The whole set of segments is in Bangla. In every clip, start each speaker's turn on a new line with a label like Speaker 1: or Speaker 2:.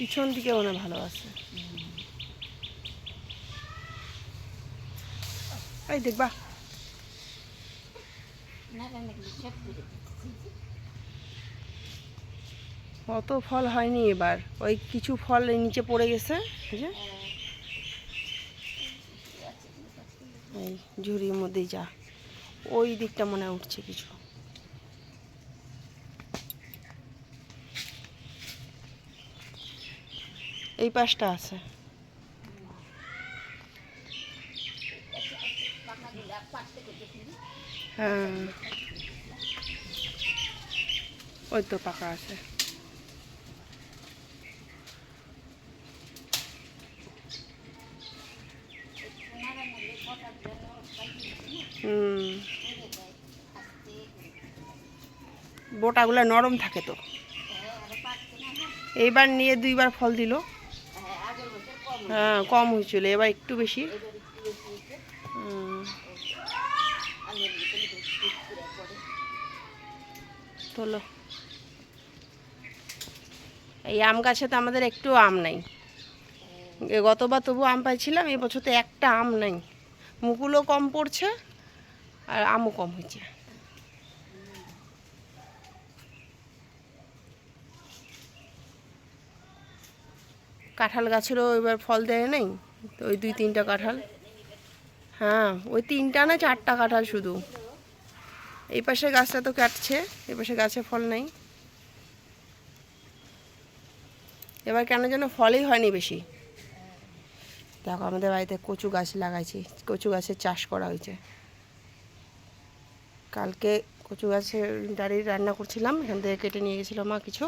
Speaker 1: পিছন দিকে মনে ভালো আছে এই দেখবা অত ফল হয়নি এবার। ওই কিছু ফল নিচে পড়ে গেছে যে। এই ঝুড়ির মধ্যেই যা। ওই দিকটা মনে উঠছে কিছু। এই পাশটা আছে। হ্যাঁ। ওই তো পাকা আছে। বোটাগুলো নরম থাকে তো। এইবার নিয়ে দুইবার ফল দিল। হ্যাঁ কম হয়েছিল, এবার একটু বেশি। তোলো। এই আম গাছে তো আমাদের একটু আম নাই। গতবার তবু আম পাইছিলাম এবছর তো একটা আম নাই। মুকুলও কম পড়ছে, আর আমও কম হয়েছে। কাঁঠাল গাছেরও এবার ফল দেয় নাই? তো ওই দুই তিনটা কাঁঠাল। হ্যাঁ ওই তিনটা না চারটা কাঁঠাল শুধু। এই পাশে গাছটা তো কাটছে, এই পাশে গাছে ফল নাই। এবার কেন যেন ফলই হয়নি বেশি। দেখো, আমাদের বাড়িতে কচু গাছ লাগাইছি। কচু গাছের চাষ করা হয়েছে। কালকে কচু গাছের ডাড়ি রান্না করছিলাম। এখান থেকে কেটে নিয়ে গেছিল মা কিছু।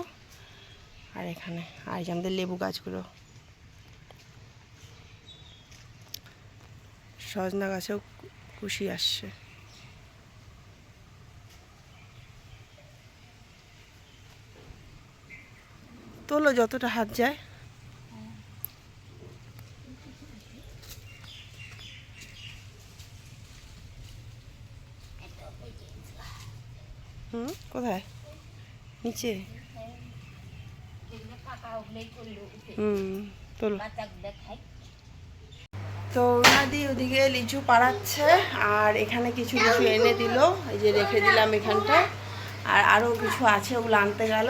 Speaker 1: আর এখানে, আর আমাদের লেবু গাছগুলো। সজনা গাছেও কুশি আসছে। তোলো যতটা হাত যায়। হুম কোথায়? নিচে? হুম তোলো। তো ওনাদি ওদিকে লিচু পাড়াচ্ছে, আর এখানে কিছু কিছু এনে দিল। এই যে রেখে দিলাম এখানটায় আর আরও কিছু আছে, ওগুলো আনতে গেল।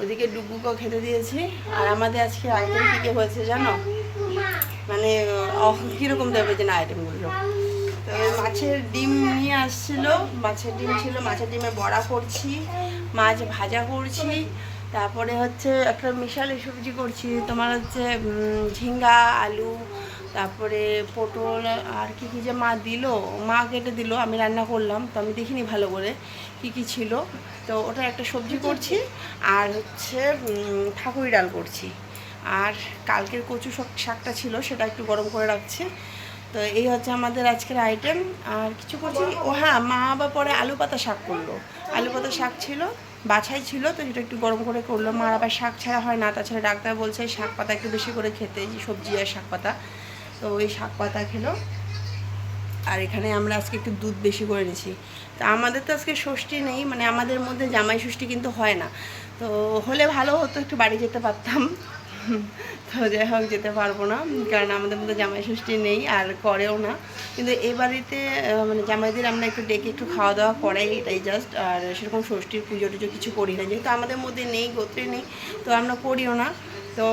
Speaker 1: ওদিকে ডুগুকেও খেতে দিয়েছি। আর আমাদের আজকে আইটেম কী কী হয়েছে জানো? মানে কীরকম দেবে যে না আইটেমগুলো তো মাছের ডিম নিয়ে আসছিল। মাছের ডিম ছিল, মাছের ডিমে বড়া করছি, মাছ ভাজা করছি। তারপরে হচ্ছে একটা মিশালি সবজি করছি। তোমার হচ্ছে ঝিঙ্গা, আলু তারপরে পটল আর কি কি যে মা দিল, মা কেটে দিল, আমি রান্না করলাম, তো আমি দেখিনি ভালো করে কি কি ছিল। তো ওটা একটা সবজি করছি, আর হচ্ছে ঠাকুরি ডাল করছি। আর কালকের কচু শাক- শাকটা ছিল, সেটা একটু গরম করে রাখছি। তো এই হচ্ছে আমাদের আজকের আইটেম আর কিছু করছি? ও হ্যাঁ মা আবার পরে আলু পাতা শাক করল। আলু পাতা শাক ছিল, বাছাই ছিল, তো সেটা একটু গরম করে করল। মা আবার শাক ছাড়া হয় না, তাছাড়া ডাক্তার বলছে শাক পাতা একটু বেশি করে খেতে সবজি আর শাক পাতা। তো ওই শাক পাতা খেলো। আর এখানে আমরা আজকে একটু দুধ বেশি করে নিয়েছি তা আমাদের তো আজকে ষষ্ঠী নেই মানে আমাদের মধ্যে জামাই ষষ্ঠী কিন্তু হয় না। তো হলে ভালো হতো, একটু বাড়ি যেতে পারতাম। তো যাই হোক, যেতে পারব না, কারণ আমাদের মধ্যে জামাই ষষ্ঠী নেই আর করেও না। কিন্তু এ বাড়িতে মানে জামাইদের আমরা একটু ডেকে একটু খাওয়া দাওয়া করাই, এটাই জাস্ট আর সেরকম ষষ্ঠীর পুজো টুজো কিছু করি না, যেহেতু আমাদের মধ্যে নেই, গোত্রে নেই, তো আমরা করিও না। তো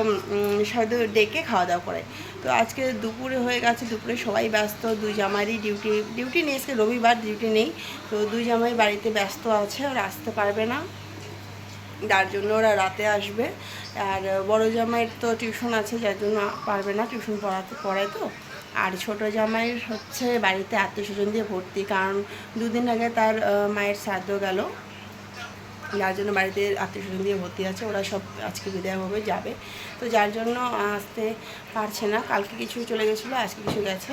Speaker 1: হয়তো ডেকে খাওয়া দাওয়া করে তো আজকে দুপুরে হয়ে গেছে, দুপুরে সবাই ব্যস্ত, দুই জামাইরই ডিউটি ডিউটি নেই, আজকে রবিবার ডিউটি নেই। তো দুই জামাই বাড়িতে ব্যস্ত আছে, ওরা আসতে পারবে না। যার জন্য ওরা রাতে আসবে। আর বড় জামাইয়ের তো টিউশন আছে, যার জন্য পারবে না টিউশন পড়াতে, পড়ায় তো। আর ছোট জামাইয়ের হচ্ছে বাড়িতে আত্মীয় স্বজন দিয়ে ভর্তি, কারণ দুদিন আগে তার মায়ের শ্রাদ্ধ গেল। যার জন্য বাড়িতে আত্মীয় স্বজন দিয়ে ভর্তি আছে, ওরা সব আজকে বিদায় হবে যাবে। তো যার জন্য আসতে পারছে না, কালকে কিছু চলে গেছিল, আজকে কিছু গেছে।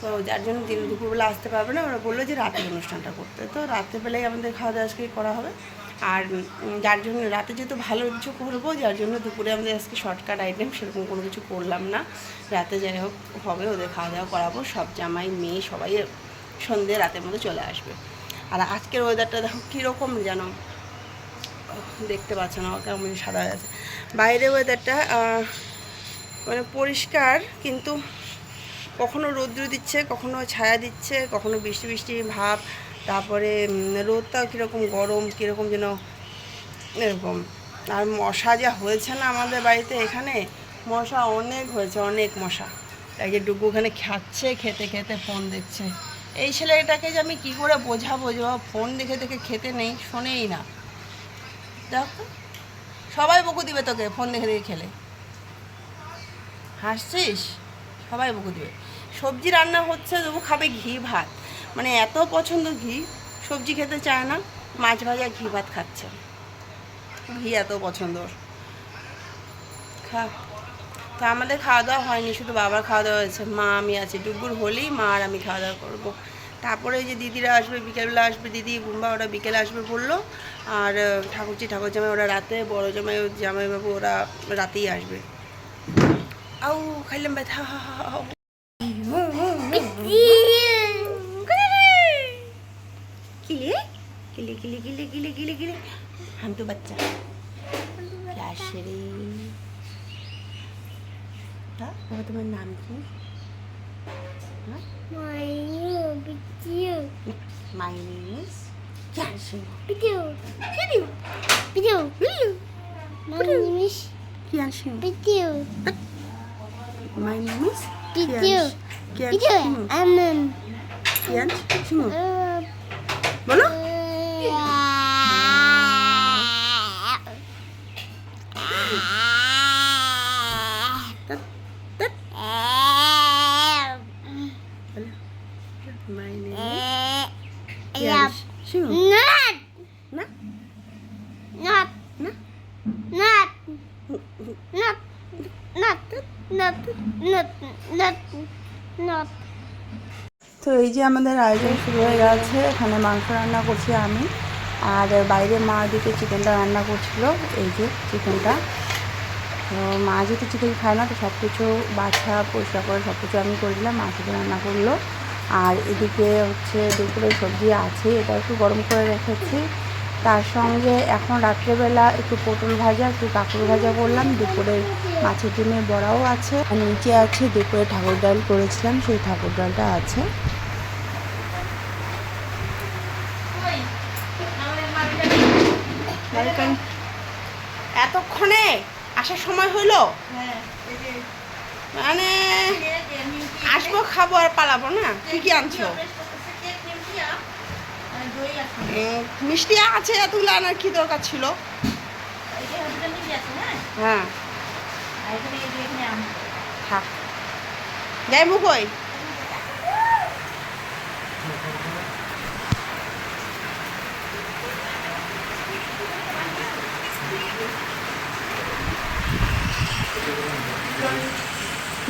Speaker 1: তো যার জন্য দিন দুপুরবেলা আসতে পারবে না, ওরা বলল যে রাতের অনুষ্ঠানটা করতে। তো রাত্রেবেলায় আমাদের খাওয়া দাওয়া আজকে করা হবে। আর যার জন্য রাতে যেহেতু ভালো কিছু করব, যার জন্য দুপুরে আমাদের আজকে শর্টকাট আইটেম সেরকম কোনো কিছু করলাম না। রাতে যাই হোক হবে, ওদের খাওয়া দাওয়া করাবো, সব জামাই, মেয়ে সবাই সন্ধে রাতের মধ্যে চলে আসবে। আর আজকের ওয়েদারটা দেখো কীরকম জানো দেখতে পাচ্ছে না, কেমন সাদা হয়ে আছে। বাইরে ওয়েদারটা মানে পরিষ্কার, কিন্তু কখনো রৌদ্র দিচ্ছে, কখনো ছায়া দিচ্ছে, কখনো বৃষ্টি বৃষ্টি ভাব, তারপরে রোদটাও কীরকম গরম, কীরকম যেন এরকম। আর মশা যা হয়েছে না আমাদের বাড়িতে এখানে, মশা অনেক হয়েছে, অনেক মশা। এই যে ডুগু ওখানে খাচ্ছে, খেতে খেতে ফোন দেখছে। এই ছেলেটাকে যে আমি কি করে বোঝাবো যে ফোন দেখে দেখে খেতে নেই, শোনেই না। দেখো সবাই বকু দিবে তোকে, ফোন দেখে দেখে খেলে। হাসছিস? সবাই বকু দিবে। সবজি রান্না হচ্ছে, তবু খাবে ঘি, ভাত। মানে এত পছন্দ ঘি, সবজি খেতে চায় না, মাছ ভাজা, ঘি, ভাত খাচ্ছে। ঘি এত পছন্দ। খা। তো আমাদের খাওয়া দাওয়া হয়নি, শুধু বাবার খাওয়া দাওয়া হয়েছে। মা, আমি আছি। ডুগুর হলেই মা আর আমি খাওয়া দাওয়া করব। তারপরে ওই যে দিদিরা আসবে বিকেলবেলা আসবে দিদি বুম্বা ওরা বিকেলে আসবে বলল। আর ঠাকুরজি ঠাকুর জামাই ওরা রাতে বড় জামাই জামাইবাবু ওরা রাতেই আসবে। আউ খাইলাম ব্যথা কিলে কিলে কিলে কিলে কিলে কিলে কিলে বাচ্চা। তোমার নাম কি? Maymun bitiyor. Maymunumuz gelsin. Bitiyor. Gidiyor. Bitiyor. Maymunumuz gelsin.
Speaker 2: Bitiyor.
Speaker 1: Maymunumuz
Speaker 2: bitiyor. Bitiyor. Annem. Gelsin. Bana? Tut, tut.
Speaker 1: তো এই যে আমাদের আয়োজন শুরু হয়ে গেছে, এখানে মাংস রান্না করছি আমি। আর বাইরে মা দিকে চিকেনটা রান্না করছিল, এই যে চিকেনটা। তো মা যেহেতু চিকেন খায় না, তো সব কিছু বাছা, পরিষ্কার করে সব কিছু আমি করে দিলাম, মা শুধু রান্না করল। আর এদিকে হচ্ছে দুপুরে সবজি আছে, এটা একটু গরম করে রেখেছি। তার সঙ্গে এখন রাত্রেবেলা একটু পটল ভাজা একটু কাঁকড় ভাজা করলাম। দুপুরে মাছের ডিমের বড়াও আছে। আর নিচে আছে দুপুরে ঠাকুর ডাল করেছিলাম সেই ঠাকুর ডালটা আছে। এতক্ষণে আসার সময় হইল মানে আসব খাব আর পালাবো না? কি কি আনছো? মিষ্টি আছে এতগুলো আনার কি দরকার ছিল? হ্যাঁ? থাক। যাই মুখ ওই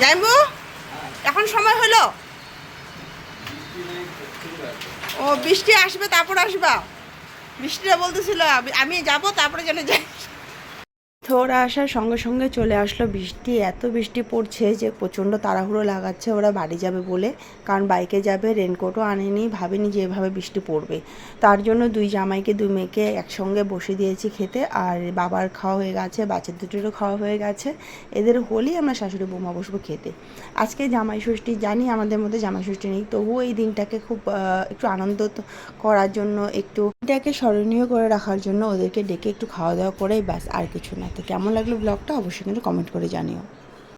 Speaker 1: যাইবু এখন সময় হলো? ও বৃষ্টি আসবে তারপর আসবা। বৃষ্টিটা বলতেছিল আমি- যাব তারপরে যেন যাই। ওরা আসার সঙ্গে সঙ্গে চলে আসলো বৃষ্টি। এত বৃষ্টি পড়ছে যে প্রচণ্ড তাড়াহুড়ো লাগাচ্ছে ওরা বাড়ি যাবে বলে। কারণ বাইকে যাবে রেনকোটও আনেনি, ভাবেনি যে এভাবে বৃষ্টি পড়বে। তার জন্য দুই জামাইকে, দুই মেয়েকে একসঙ্গে বসে দিয়েছি খেতে। আর বাবার খাওয়া হয়ে গেছে বাচ্চা দুটোরও খাওয়া হয়ে গেছে। এদের হলেই আমরা শাশুড়ি বৌমা বসবো খেতে। আজকে জামাই ষষ্ঠী, জানি আমাদের মধ্যে জামাই ষষ্ঠী নেই। তবুও এই দিনটাকে খুব একটু আনন্দ করার জন্য, একটু এটাকে স্মরণীয় করে রাখার জন্য ওদেরকে ডেকে একটু খাওয়া দাওয়া করেই ব্যাস, আর কিছু না তো। কেমন লাগল ব্লগটা অবশ্যই কিন্তু কমেন্ট করে জানিও।